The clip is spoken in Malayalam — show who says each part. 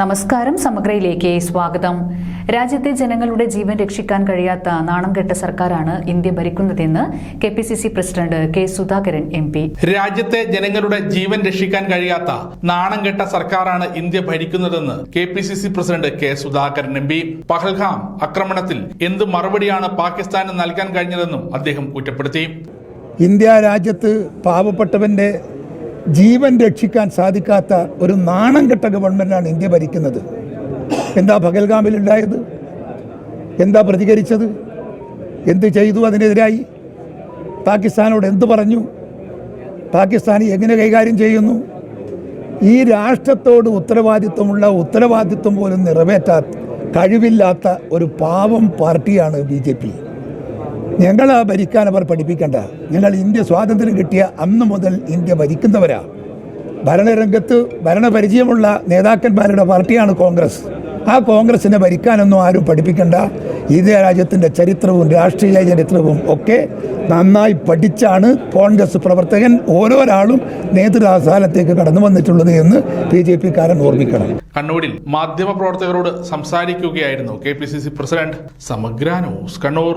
Speaker 1: നമസ്കാരം സമഗ്രയിലേക്ക് സ്വാഗതം. രാജ്യത്തെ ജനങ്ങളുടെ ജീവൻ രക്ഷിക്കാൻ കഴിയാത്ത നാണം കെട്ട സർക്കാരാണ് India ഭരിക്കുന്നതെന്ന് K P C C president K Sudhakaran M P.
Speaker 2: രാജ്യത്തെ ജനങ്ങളുടെ ജീവൻ രക്ഷിക്കാൻ കഴിയാത്ത നാണം കെട്ട സർക്കാരാണ് India ഭരിക്കുന്നതെന്ന് K P C C president K Sudhakaran M P. Pahalgam ആക്രമണത്തിൽ എന്ത് മറുപടിയാണ് പാകിസ്ഥാന് നൽകാൻ കഴിഞ്ഞതെന്നും അദ്ദേഹം കുറ്റപ്പെടുത്തി.
Speaker 3: ഇന്ത്യ രാജ്യത്ത് പാവപ്പെട്ടവന്റെ ജീവൻ രക്ഷിക്കാൻ സാധിക്കാത്ത ഒരു നാണം കെട്ട ഗവൺമെന്റാണ് ഇന്ത്യ ഭരിക്കുന്നത്. എന്താ പകൽഗാമിലുണ്ടായത് എന്താ പ്രതികരിച്ചത്? എന്ത് ചെയ്തു അതിനെതിരായി? പാകിസ്ഥാനോട് എന്ത് പറഞ്ഞു? പാകിസ്ഥാൻ എങ്ങനെ കൈകാര്യം ചെയ്യുന്നു? ഈ രാഷ്ട്രത്തോട് ഉത്തരവാദിത്വമുള്ള ഉത്തരവാദിത്വം പോലും നിറവേറ്റാത്ത കഴിവില്ലാത്ത ഒരു പാവം പാർട്ടിയാണ് ബി ജെ പി. ഞങ്ങൾ ഭരിക്കാൻ അവർ പഠിപ്പിക്കേണ്ട. ഞങ്ങൾ ഇന്ത്യ സ്വാതന്ത്ര്യം കിട്ടിയ അന്ന് മുതൽ ഇന്ത്യ ഭരിക്കുന്നവരാ. ഭരണരംഗത്ത് ഭരണപരിചയമുള്ള നേതാക്കന്മാരുടെ പാർട്ടിയാണ് കോൺഗ്രസ്. ആ കോൺഗ്രസിനെ ഭരിക്കാനൊന്നും ആരും പഠിപ്പിക്കേണ്ട. ഇന്ത്യ രാജ്യത്തിന്റെ ചരിത്രവും രാഷ്ട്രീയ ചരിത്രവും ഒക്കെ നന്നായി പഠിച്ചാണ് കോൺഗ്രസ് പ്രവർത്തകൻ ഓരോരാളും നേതൃസ്ഥാനത്തേക്ക് കടന്നു വന്നിട്ടുള്ളത് എന്ന് ബി ജെ പിക്കാരൻ ഓർമ്മിക്കണം.
Speaker 2: കണ്ണൂരിൽ മാധ്യമപ്രവർത്തകരോട് സംസാരിക്കുകയായിരുന്നു K P C C president. Samagra news Kannur.